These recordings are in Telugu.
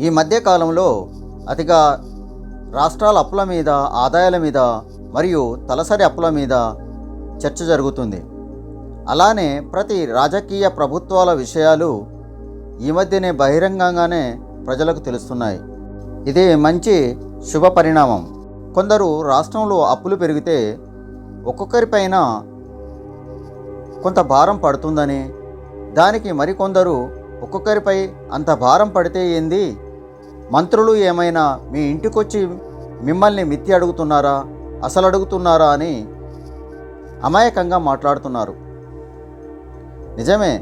ఈ మధ్య కాలంలో అతిగా రాష్ట్రాల అప్పుల మీద ఆదాయాల మీద మరియు తలసరి అప్పుల మీద చర్చ జరుగుతుంది. అలానే ప్రతి రాజకీయ ప్రభుత్వాల విషయాలు ఈ మధ్యనే బహిరంగంగానే ప్రజలకు తెలుస్తున్నాయి. ఇది మంచి శుభ పరిణామం. కొందరు రాష్ట్రంలో అప్పులు పెరిగితే ఒక్కొక్కరిపైన కొంత భారం పడుతుందని దానికి మరికొందరు ఒక్కొక్కరిపై అంత భారం పడితే ఏంది? మంత్రులు ఏమైనా మీ ఇంటికొచ్చి మిమ్మల్ని మిత్తి అడుగుతున్నారా అసలు అడుగుతున్నారా అని అమాయకంగా మాట్లాడుతున్నారు. నిజమే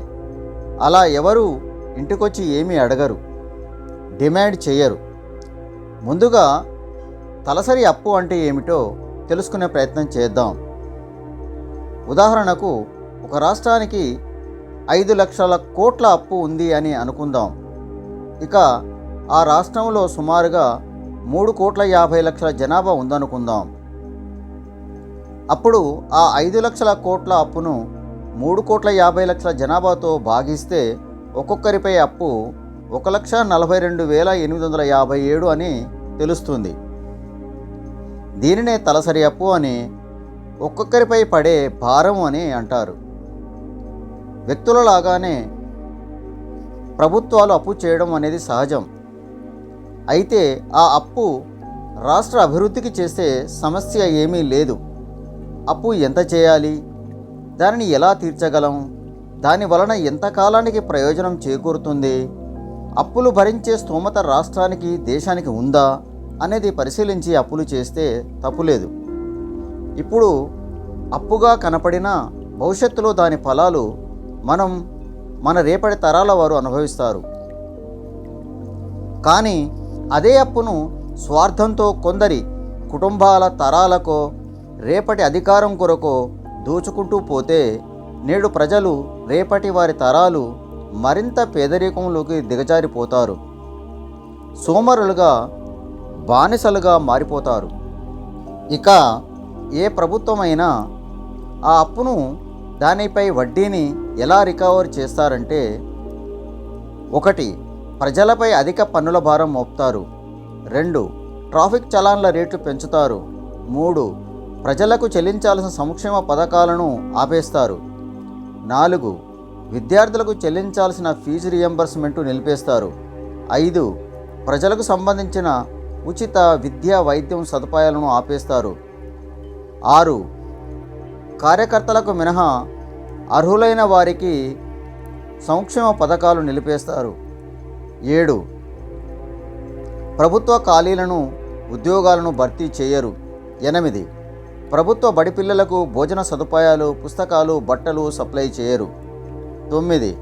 అలా ఎవరు ఇంటికొచ్చి ఏమీ అడగరు డిమాండ్ చేయరు ముందుగా తలసరి అప్పు అంటే ఏమిటో తెలుసుకునే ప్రయత్నం చేద్దాం. ఉదాహరణకు ఒక రాష్ట్రానికి ఐదు లక్షల కోట్ల అప్పు ఉంది అని అనుకుందాం. ఇక ఆ రాష్ట్రంలో సుమారుగా మూడు కోట్ల యాభై లక్షల జనాభా ఉందనుకుందాం. అప్పుడు ఆ ఐదు లక్షల కోట్ల అప్పును మూడు కోట్ల యాభై లక్షల జనాభాతో భాగిస్తే ఒక్కొక్కరిపై అప్పు ఒక లక్ష నలభై రెండు వేల ఎనిమిది వందల యాభై ఏడు అని తెలుస్తుంది. దీనినే తలసరి అప్పు అని ఒక్కొక్కరిపై పడే భారం అని అంటారు. వ్యక్తుల లాగానే ప్రభుత్వాలు అప్పు చేయడం అనేది సహజం. అయితే ఆ అప్పు రాష్ట్ర అభివృద్ధికి చేసే సమస్య ఏమీ లేదు. అప్పు ఎంత చేయాలి? దానిని ఎలా తీర్చగలం? దాని వలన ఎంత కాలానికి ప్రయోజనం చేకూరుతుంది? అప్పులు భరించే స్తోమత రాష్ట్రానికి దేశానికి ఉందా? అనేది పరిశీలించి అప్పులు చేస్తే తప్పులేదు. ఇప్పుడు అప్పుగా కనపడిన భవిష్యత్తులో దాని ఫలాలు మనం మన రేపటి తరాల వారు అనుభవిస్తారు. కానీ అదే అప్పును స్వార్థంతో కొందరి కుటుంబాల తరాలకో రేపటి అధికారం కొరకో దోచుకుంటూ పోతే నేడు ప్రజలు రేపటి వారి తరాలు మరింత పేదరికంలోకి దిగజారిపోతారు. సోమరులుగా బానిసలుగా మారిపోతారు. ఇక ఏ ప్రభుత్వమైనా ఆ అప్పును దానిపై వడ్డీని ఎలా రికవర్ చేస్తారంటే ఒకటి ప్రజలపై అధిక పన్నుల భారం మోపుతారు. రెండు ట్రాఫిక్ చలాన్ల రేట్లు పెంచుతారు. మూడు ప్రజలకు చెల్లించాల్సిన సంక్షేమ పథకాలను ఆపేస్తారు. నాలుగు విద్యార్థులకు చెల్లించాల్సిన ఫీజు రియంబర్స్మెంట్ నిలిపేస్తారు. ఐదు ప్రజలకు సంబంధించిన ఉచిత విద్యా వైద్యం సదుపాయాలను ఆపేస్తారు. ఆరు కార్యకర్తలకు మినహా అర్హులైన వారికి సంక్షేమ పథకాలు నిలిపేస్తారు. ఏడు. ప్రభుత్వ ఖాళీలను ఉద్యోగాలను భర్తీ చేయరు. ఎనిమిది. ప్రభుత్వ బడి పిల్లలకు భోజన సదుపాయాలు పుస్తకాలు బట్టలు సప్లై చేయరు. తొమ్మిది.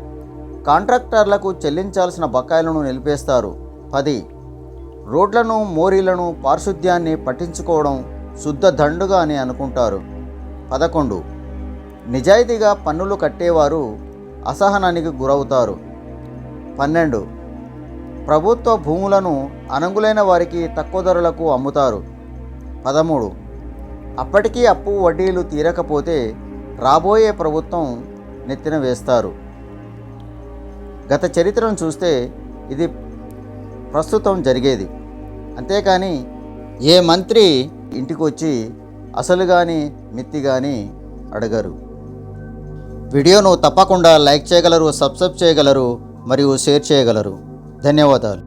కాంట్రాక్టర్లకు చెల్లించాల్సిన బకాయిలను నిలిపేస్తారు. పది. రోడ్లను మోరీలను పారిశుద్ధ్యాన్ని పట్టించుకోవడం శుద్ధ దండుగా అని అనుకుంటారు. పదకొండు. నిజాయితీగా పన్నులు కట్టేవారు అసహనానికి గురవుతారు. పన్నెండు. ప్రభుత్వ భూములను అనంగులైన వారికి తక్కువ ధరలకు అమ్ముతారు. పదమూడు. అప్పటికీ అప్పు వడ్డీలు తీరకపోతే రాబోయే ప్రభుత్వం నెత్తిన వేస్తారు. గత చరిత్రను చూస్తే ఇది ప్రస్తుతం జరిగేది. అంతేకాని ఏ మంత్రి ఇంటికి వచ్చి అసలు కానీ మిత్తి కానీ అడగరు. వీడియోను తప్పకుండా లైక్ చేయగలరు సబ్స్క్రైబ్ చేయగలరు మరియు షేర్ చేయగలరు. ధన్యవాదాలు